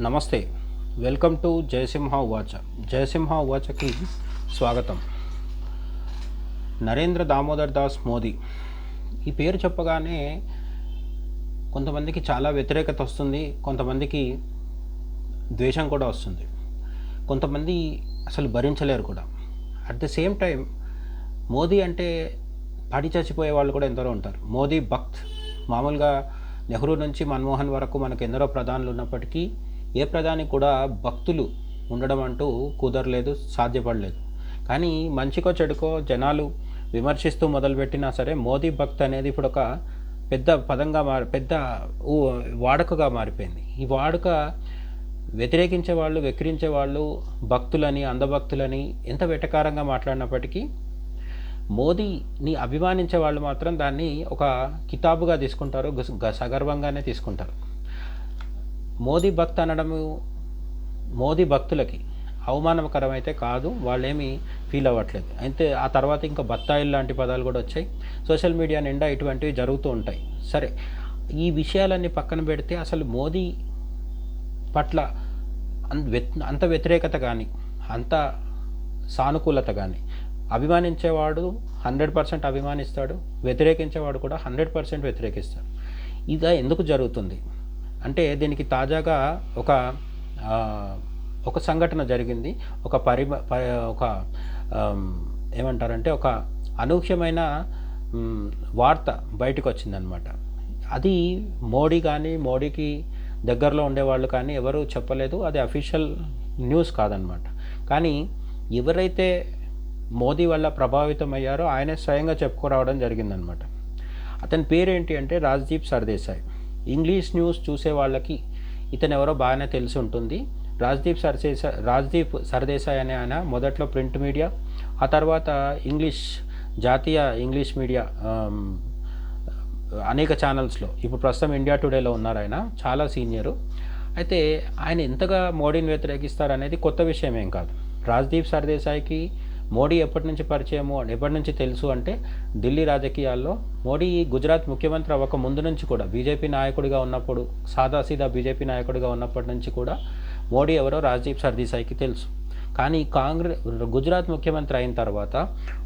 నమస్తే. Welcome to Jayasimha ఉవాచ. జయసింహ ఉవాచకి స్వాగతం. నరేంద్ర దామోదర్ దాస్ మోదీ. ఈ పేరు చెప్పగానే కొంతమందికి చాలా వ్యతిరేకత వస్తుంది కొంతమందికి ద్వేషం కూడా వస్తుంది. కొంతమంది అసలు భరించలేరు కూడా. At the same time Modi అంటే పడి చచ్చిపోయే వాళ్ళు కూడా ఎందరో ఉంటారు. మోదీ భక్త్. మామూలుగా నెహ్రూ నుంచి మన్మోహన్ వరకు మనకు ఎందరో ప్రధానులు ఉన్నప్పటికీ ఏ ప్రజానికి కూడా భక్తులు ఉండడం అంటూ కుదరలేదు సాధ్యపడలేదు. కానీ మంచికో చెడుకో జనాలు విమర్శిస్తూ మొదలుపెట్టినా సరే మోదీ భక్త్ అనేది ఇప్పుడు ఒక పెద్ద పదంగా మారి పెద్ద వాడుకగా మారిపోయింది. ఈ వాడుక వ్యతిరేకించే వాళ్ళు వెక్కిరించే వాళ్ళు భక్తులని అందభక్తులని ఎంత వెటకారంగా మాట్లాడినప్పటికీ మోదీని అభిమానించే వాళ్ళు మాత్రం దాన్ని ఒక కితాబుగా తీసుకుంటారు గ- సగర్వంగానే తీసుకుంటారు. మోదీ భక్త్ అనడము మోదీ భక్తులకి అవమానకరమైతే కాదు వాళ్ళేమీ ఫీల్ అవ్వట్లేదు. అయితే ఆ తర్వాత ఇంకా బత్తాయిలు లాంటి పదాలు కూడా వచ్చాయి. సోషల్ మీడియా నిండా ఇటువంటివి జరుగుతూ ఉంటాయి. సరే ఈ విషయాలన్నీ పక్కన పెడితే అసలు మోదీ పట్ల అంత అంత వ్యతిరేకత కానీ అంత సానుకూలత కానీ అభిమానించేవాడు హండ్రెడ్ పర్సెంట్ అభిమానిస్తాడు వ్యతిరేకించేవాడు కూడా హండ్రెడ్ పర్సెంట్ వ్యతిరేకిస్తాడు. ఇది ఎందుకు జరుగుతుంది? అంటే దీనికి తాజాగా ఒక ఒక సంఘటన జరిగింది. ఒక పరి ప- ఒక ఏమంటారంటే ఒక అనూహ్యమైన వార్త బయటకు వచ్చిందనమాట అది మోడీ కానీ మోడీకి దగ్గరలో ఉండేవాళ్ళు కానీ ఎవరు చెప్పలేదు. అది అఫీషియల్ న్యూస్ కాదనమాట. కానీ ఎవరైతే మోదీ వల్ల ప్రభావితం అయ్యారో ఆయనే స్వయంగా చెప్పుకురావడం జరిగిందనమాట. అతని పేరేంటి అంటే రాజ్దీప్ సర్దేశాయ్. ఇంగ్లీష్ న్యూస్ చూసే వాళ్ళకి ఇతను ఎవరో బాగానే తెలిసి ఉంటుంది. రాజ్దీప్ సర్దేశా రాజ్దీప్ సర్దేశాయ్ అనే ఆయన మొదట్లో ప్రింట్ మీడియా ఆ తర్వాత ఇంగ్లీష్ జాతీయ ఇంగ్లీష్ మీడియా అనేక ఛానల్స్లో ఇప్పుడు ప్రస్తుతం ఇండియా టుడేలో ఉన్నారు ఆయన చాలా సీనియరు. అయితే ఆయన ఎంతగా మోడీని వ్యతిరేకిస్తారనేది కొత్త విషయం ఏం కాదు. రాజ్దీప్ సర్దేశాయ్కి మోడీ ఎప్పటి నుంచి పరిచయము ఎప్పటి నుంచి తెలుసు అంటే ఢిల్లీ రాజకీయాల్లో మోడీ గుజరాత్ ముఖ్యమంత్రి అవ్వక ముందు నుంచి కూడా బీజేపీ నాయకుడిగా ఉన్నప్పుడు సాదాసీదా బీజేపీ నాయకుడిగా ఉన్నప్పటి నుంచి కూడా మోడీ ఎవరో రాజ్దీప్ సర్దీసాయికి తెలుసు. కానీ కాంగ్రెస్ గుజరాత్ ముఖ్యమంత్రి అయిన తర్వాత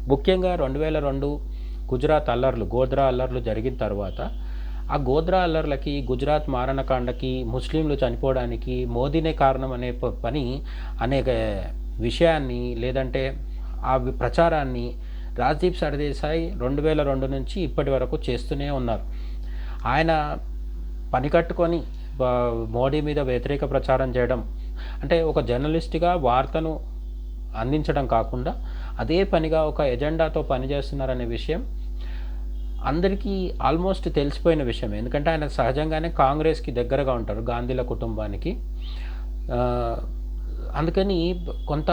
ముఖ్యంగా రెండు వేల రెండు గుజరాత్ అల్లర్లు గోద్రా అల్లర్లు జరిగిన తర్వాత ఆ గోద్రా అల్లర్లకి గుజరాత్ మారణకాండకి ముస్లింలు చనిపోవడానికి మోదీనే కారణం అనే పని అనేక విషయాన్ని లేదంటే ఆ ప్రచారాన్ని రాజ్దీప్ సర్దేశాయ్ రెండు వేల రెండు నుంచి ఇప్పటి వరకు చేస్తూనే ఉన్నారు. ఆయన పని కట్టుకొని మోడీ మీద వ్యతిరేక ప్రచారం చేయడం అంటే ఒక జర్నలిస్ట్గా వార్తను అందించడం కాకుండా అదే పనిగా ఒక ఎజెండాతో పనిచేస్తున్నారనే విషయం అందరికీ ఆల్మోస్ట్ తెలిసిపోయిన విషయం. ఎందుకంటే ఆయన సహజంగానే కాంగ్రెస్కి దగ్గరగా ఉంటారు గాంధీల కుటుంబానికి. అందుకని కొంత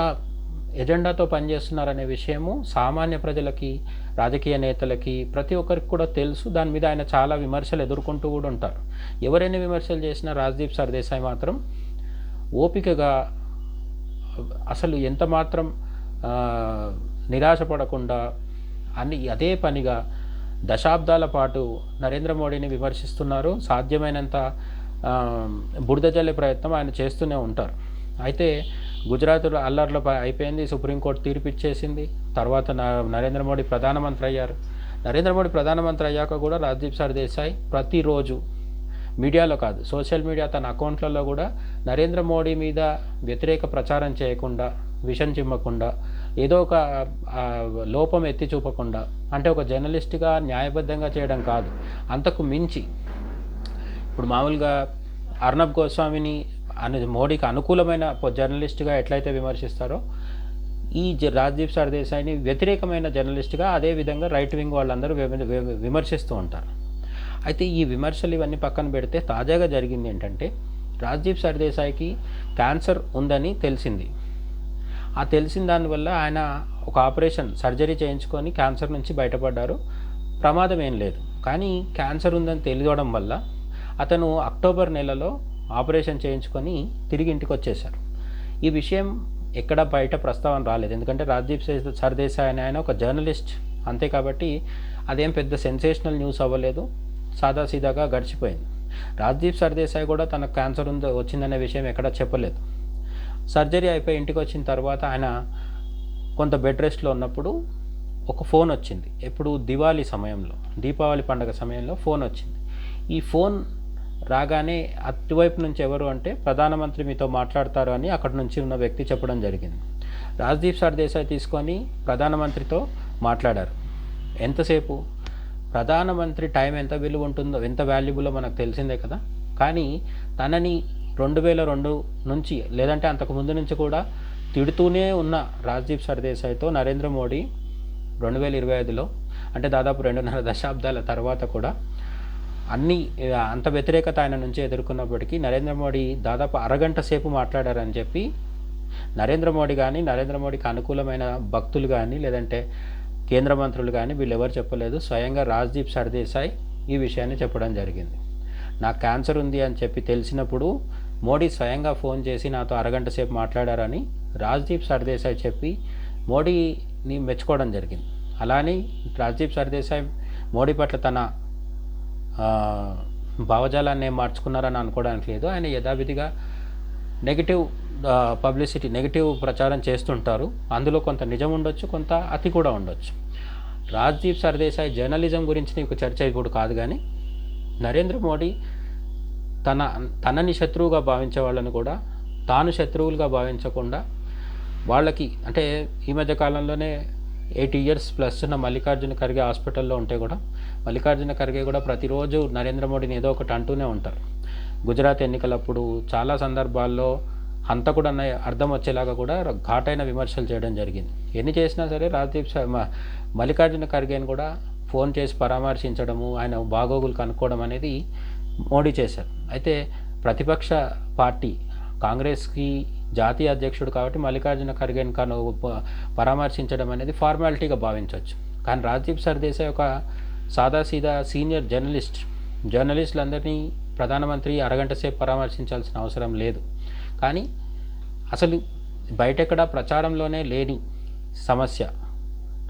ఎజెండాతో పనిచేస్తున్నారనే విషయము సామాన్య ప్రజలకి రాజకీయ నేతలకి ప్రతి ఒక్కరికి కూడా తెలుసు. దాని మీద ఆయన చాలా విమర్శలు ఎదుర్కొంటూ కూడా ఉంటారు. ఎవరైనా విమర్శలు చేసినా రాజ్దీప్ సర్దేశాయ్ మాత్రం ఓపికగా అసలు ఎంత మాత్రం నిరాశపడకుండా అన్ని అదే పనిగా దశాబ్దాల పాటు నరేంద్ర మోడీని విమర్శిస్తున్నారు. సాధ్యమైనంత బురద జల్లే ప్రయత్నం ఆయన చేస్తూనే ఉంటారు. అయితే గుజరాత్లో అల్లర్లో అయిపోయింది సుప్రీంకోర్టు తీర్పు ఇచ్చేసింది. తర్వాత నరేంద్ర మోడీ ప్రధానమంత్రి అయ్యారు. నరేంద్ర మోడీ ప్రధానమంత్రి అయ్యాక కూడా రాజ్దీప్ సర్దేశాయ్ ప్రతిరోజు మీడియాలో కాదు సోషల్ మీడియా తన అకౌంట్లలో కూడా నరేంద్ర మోడీ మీద వ్యతిరేక ప్రచారం చేయకుండా విషం చిమ్మకుండా ఏదో ఒక లోపం ఎత్తి చూపకుండా అంటే ఒక జర్నలిస్ట్గా న్యాయబద్ధంగా చేయడం కాదు. అంతకు మించి ఇప్పుడు మామూలుగా అర్ణబ్ గోస్వామిని అను మోడీకి అనుకూలమైన జర్నలిస్ట్గా ఎట్లయితే విమర్శిస్తారో ఈ జ- రాజ్దీప్ సర్దేశాయ్ని వ్యతిరేకమైన జర్నలిస్ట్గా అదే విధంగా రైట్ వింగ్ వాళ్ళందరూ విమ- విమర్శిస్తూ ఉంటారు. అయితే ఈ విమర్శలు ఇవన్నీ పక్కన పెడితే తాజాగా జరిగింది ఏంటంటే రాజ్దీప్ సర్దేశాయికి క్యాన్సర్ ఉందని తెలిసింది. ఆ తెలిసిన దానివల్ల ఆయన ఒక ఆపరేషన్ సర్జరీ చేయించుకొని క్యాన్సర్ నుంచి బయటపడ్డారు. ప్రమాదం ఏం లేదు. కానీ క్యాన్సర్ ఉందని తెలియడం వల్ల అతను అక్టోబర్ నెలలో ఆపరేషన్ చేయించుకొని తిరిగి ఇంటికి వచ్చేశారు. ఈ విషయం ఎక్కడ బయట ప్రస్తావన రాలేదు. ఎందుకంటే రాజ్దీప్ సర్దేశాయ్ అని ఆయన ఒక జర్నలిస్ట్. అంతే కాబట్టి అదేం పెద్ద సెన్సేషనల్ న్యూస్ అవ్వలేదు. సాదాసీదాగా గడిచిపోయింది. రాజ్దీప్ సర్దేశాయ్ కూడా తనకు క్యాన్సర్ ఉందో వచ్చిందనే విషయం ఎక్కడ చెప్పలేదు. సర్జరీ అయిపోయి ఇంటికి వచ్చిన తర్వాత ఆయన కొంత బెడ్ రెస్ట్లో ఉన్నప్పుడు ఒక ఫోన్ వచ్చింది. ఎప్పుడు? దివాళీ సమయంలో. దీపావళి పండుగ సమయంలో ఫోన్ వచ్చింది. ఈ ఫోన్ రాగానే అటువైపు నుంచి ఎవరు అంటే ప్రధానమంత్రి మీతో మాట్లాడతారు అని అక్కడ నుంచి ఉన్న వ్యక్తి చెప్పడం జరిగింది. రాజ్దీప్ సర్దేశాయ్ తీసుకొని ప్రధానమంత్రితో మాట్లాడారు. ఎంతసేపు? ప్రధానమంత్రి టైం ఎంత విలువ ఉంటుందో ఎంత వాల్యుబుల్లో మనకు తెలిసిందే కదా. కానీ తనని రెండు వేల రెండు నుంచి లేదంటే అంతకు ముందు నుంచి కూడా తిడుతూనే ఉన్న రాజ్దీప్ సర్దేశాయ్తో నరేంద్ర మోడీ రెండు వేల ఇరవై ఐదులో అంటే దాదాపు రెండున్నర దశాబ్దాల తర్వాత కూడా అన్ని అంత వ్యతిరేకత ఆయన నుంచి ఎదుర్కొన్నప్పటికీ నరేంద్ర మోడీ దాదాపు అరగంట సేపు మాట్లాడారని చెప్పి నరేంద్ర మోడీ కానీ నరేంద్ర మోడీకి అనుకూలమైన భక్తులు కానీ లేదంటే కేంద్ర మంత్రులు కానీ వీళ్ళు ఎవరు చెప్పలేదు. స్వయంగా రాజ్దీప్ సర్దేశాయ్ ఈ విషయాన్ని చెప్పడం జరిగింది. నాకు క్యాన్సర్ ఉంది అని చెప్పి తెలిసినప్పుడు మోడీ స్వయంగా ఫోన్ చేసి నాతో అరగంట సేపు మాట్లాడారని రాజ్దీప్ సర్దేశాయ్ చెప్పి మోడీని మెచ్చుకోవడం జరిగింది. అలానే రాజ్దీప్ సర్దేశాయ్ మోడీ పట్ల తన భావజాలాన్ని ఏం మార్చుకున్నారని అనుకోవడానికి లేదు. ఆయన యథావిధిగా నెగిటివ్ పబ్లిసిటీ నెగిటివ్ ప్రచారం చేస్తుంటారు. అందులో కొంత నిజం ఉండొచ్చు కొంత అతి కూడా ఉండొచ్చు. రాజ్దీప్ సర్దేశాయ్ జర్నలిజం గురించి నీకు చర్చ ఇప్పుడు కాదు కానీ నరేంద్ర మోడీ తన తనని శత్రువుగా భావించే వాళ్ళని కూడా తాను శత్రువులుగా భావించకుండా వాళ్ళకి అంటే ఈ మధ్య కాలంలోనే ఎయిటీ ఇయర్స్ ప్లస్ ఉన్న మల్లికార్జున ఖర్గే హాస్పిటల్లో ఉంటే కూడా మల్లికార్జున ఖర్గే కూడా ప్రతిరోజు నరేంద్ర మోడీని ఏదో ఒకటి అంటూనే ఉంటారు. గుజరాత్ ఎన్నికలప్పుడు చాలా సందర్భాల్లో హంతకుడు అన్న అర్థం వచ్చేలాగా కూడా ఘాటైన విమర్శలు చేయడం జరిగింది. ఎన్ని చేసినా సరే రాజ్దీప్ శర్మ మల్లికార్జున ఖర్గేని కూడా ఫోన్ చేసి పరామర్శించడము ఆయన బాగోగులు కనుక్కోవడం అనేది మోడీ చేశారు. అయితే ప్రతిపక్ష పార్టీ కాంగ్రెస్కి జాతీయ అధ్యక్షుడు కాబట్టి మల్లికార్జున ఖర్గేని కను పరామర్శించడం అనేది ఫార్మాలిటీగా భావించవచ్చు. కానీ రాజ్దీప్ సర్దేశాయ్ ఒక సాదాసీదా సీనియర్ జర్నలిస్ట్. జర్నలిస్టులందరినీ ప్రధానమంత్రి అరగంట సేపు పరామర్శించాల్సిన అవసరం లేదు. కానీ అసలు బయటెక్కడ ప్రచారంలోనే లేని సమస్య.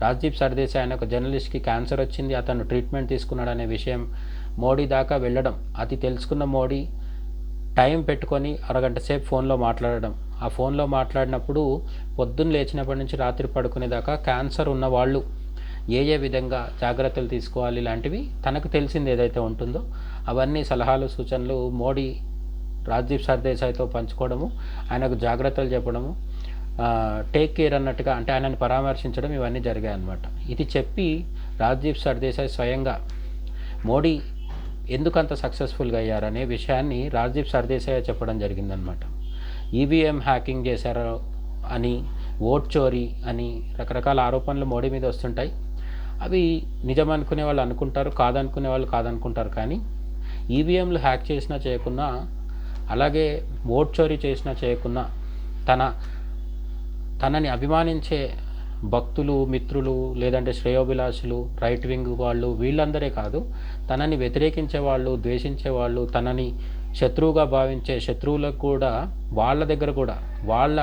రాజ్దీప్ సర్దేశాయ్ అనే ఒక జర్నలిస్ట్కి క్యాన్సర్ వచ్చింది. అతను ట్రీట్మెంట్ తీసుకున్నాడు అనే విషయం మోడీ దాకా వెళ్ళడం అది తెలుసుకున్న మోడీ టైం పెట్టుకొని అరగంట సేపు ఫోన్లో మాట్లాడడం. ఆ ఫోన్లో మాట్లాడినప్పుడు పొద్దున్న లేచినప్పటి నుంచి రాత్రి పడుకునేదాకా క్యాన్సర్ ఉన్నవాళ్ళు ఏ ఏ విధంగా జాగ్రత్తలు తీసుకోవాలి ఇలాంటివి తనకు తెలిసింది ఏదైతే ఉంటుందో అవన్నీ సలహాలు సూచనలు మోడీ రాజీవ్ సర్దేశాయ్తో పంచుకోవడము ఆయనకు జాగ్రత్తలు చెప్పడము టేక్ కేర్ అన్నట్టుగా అంటే ఆయనను పరామర్శించడం ఇవన్నీ జరిగాయి అన్నమాట ఇది చెప్పి రాజీవ్ సర్దేశాయ్ స్వయంగా మోడీ ఎందుకంత సక్సెస్ఫుల్గా అయ్యారనే విషయాన్ని రాజీవ్ సర్దేశాయ్ చెప్పడం జరిగిందనమాట ఈవీఎం హ్యాకింగ్ చేశారు అని ఓట్ చోరీ అని రకరకాల ఆరోపణలు మోడీ మీద వస్తుంటాయి. అవి నిజం అనుకునే వాళ్ళు అనుకుంటారు కాదనుకునే వాళ్ళు కాదనుకుంటారు కానీ ఈవీఎంలు హ్యాక్ చేసినా చేయకున్నా అలాగే ఓట్ చోరీ చేసినా చేయకున్నా తన తనని అభిమానించే భక్తులు మిత్రులు లేదంటే శ్రేయోభిలాషులు రైట్ వింగ్ వాళ్ళు వీళ్ళందరే కాదు తనని వ్యతిరేకించే వాళ్ళు ద్వేషించే వాళ్ళు తనని శత్రువుగా భావించే శత్రువులకు కూడా వాళ్ళ దగ్గర కూడా వాళ్ళ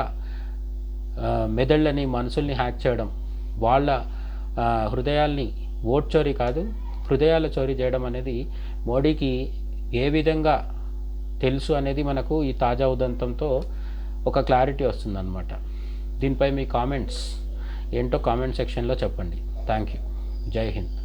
మెదళ్ళని మనసుల్ని హ్యాక్ చేయడం వాళ్ళ హృదయాల్ని ఓట్ చోరీ కాదు హృదయాల చోరీ చేయడం అనేది మోడీకి ఏ విధంగా తెలుసు అనేది మనకు ఈ తాజా ఉదంతంతో ఒక క్లారిటీ వస్తుందన్నమాట. దీనిపై మీ కామెంట్స్ ఏంటో కామెంట్ సెక్షన్లో చెప్పండి. Thank you. జై హింద్.